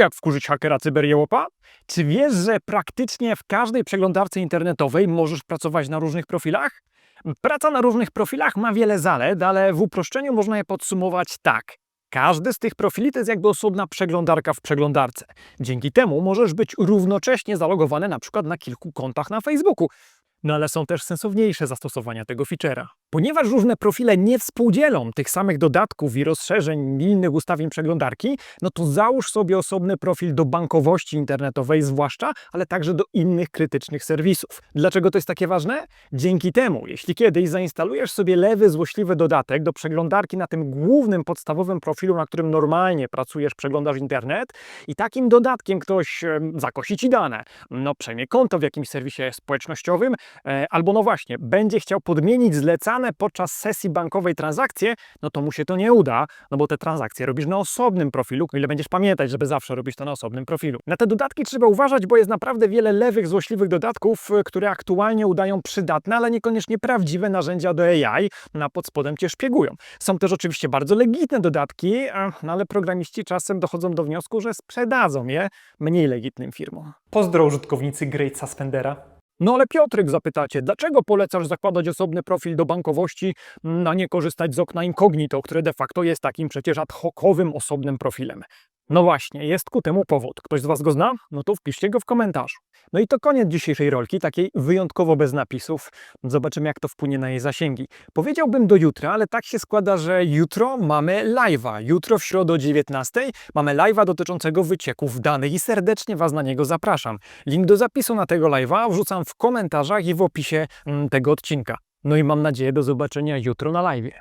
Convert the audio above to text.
Jak wkurzyć hakera cyberjełopa? Czy wiesz, że praktycznie w każdej przeglądarce internetowej możesz pracować na różnych profilach? Praca na różnych profilach ma wiele zalet, ale w uproszczeniu można je podsumować tak. Każdy z tych profili to jest jakby osobna przeglądarka w przeglądarce. Dzięki temu możesz być równocześnie zalogowany na przykład na kilku kontach na Facebooku. No ale są też sensowniejsze zastosowania tego feature'a. Ponieważ różne profile nie współdzielą tych samych dodatków i rozszerzeń i innych ustawień przeglądarki, no to załóż sobie osobny profil do bankowości internetowej zwłaszcza, ale także do innych krytycznych serwisów. Dlaczego to jest takie ważne? Dzięki temu, jeśli kiedyś zainstalujesz sobie lewy, złośliwy dodatek do przeglądarki na tym głównym, podstawowym profilu, na którym normalnie pracujesz, przeglądasz internet i takim dodatkiem ktoś em, zakosi ci dane, no przejmie konto w jakimś serwisie społecznościowym, e, albo no właśnie, będzie chciał podmienić zlecane podczas sesji bankowej transakcje, no to mu się to nie uda, no bo te transakcje robisz na osobnym profilu, ile będziesz pamiętać, żeby zawsze robić to na osobnym profilu. Na te dodatki trzeba uważać, bo jest naprawdę wiele lewych, złośliwych dodatków, y, które aktualnie udają przydatne, ale niekoniecznie prawdziwe narzędzia do AI, na pod spodem cię szpiegują. Są też oczywiście bardzo legitne dodatki, no ale programiści czasem dochodzą do wniosku, że sprzedadzą je mniej legitnym firmom. Pozdro użytkownicy Great Suspendera. No ale Piotrek, zapytacie, dlaczego polecasz zakładać osobny profil do bankowości, a nie korzystać z okna incognito, które de facto jest takim przecież ad hocowym osobnym profilem? No właśnie, jest ku temu powód. Ktoś z Was go zna? No to wpiszcie go w komentarzu. No i to koniec dzisiejszej rolki, takiej wyjątkowo bez napisów. Zobaczymy, jak to wpłynie na jej zasięgi. Powiedziałbym do jutra, ale tak się składa, że jutro mamy live'a. Jutro w środę o 19 mamy live'a dotyczącego wycieków danych i serdecznie Was na niego zapraszam. Link do zapisu na tego live'a wrzucam w komentarzach i w opisie mm, tego odcinka. No i mam nadzieję do zobaczenia jutro na live'ie.